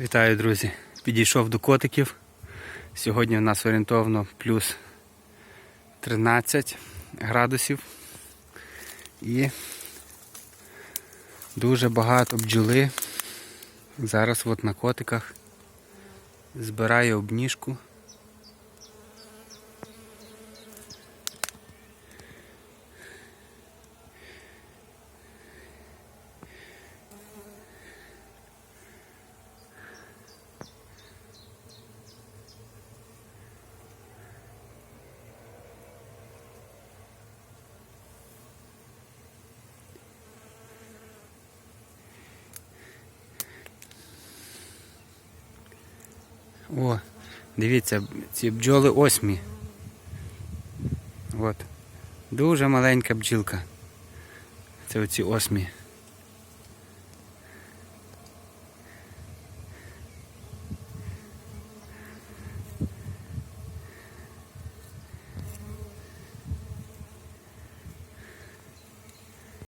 Вітаю, друзі! Підійшов до котиків. Сьогодні у нас орієнтовно плюс 13 градусів. І дуже багато бджоли. Зараз от на котиках збираю обніжку. О, дивіться, ці бджоли осьмі. От. Дуже маленька бджілка. Це оці осьмі.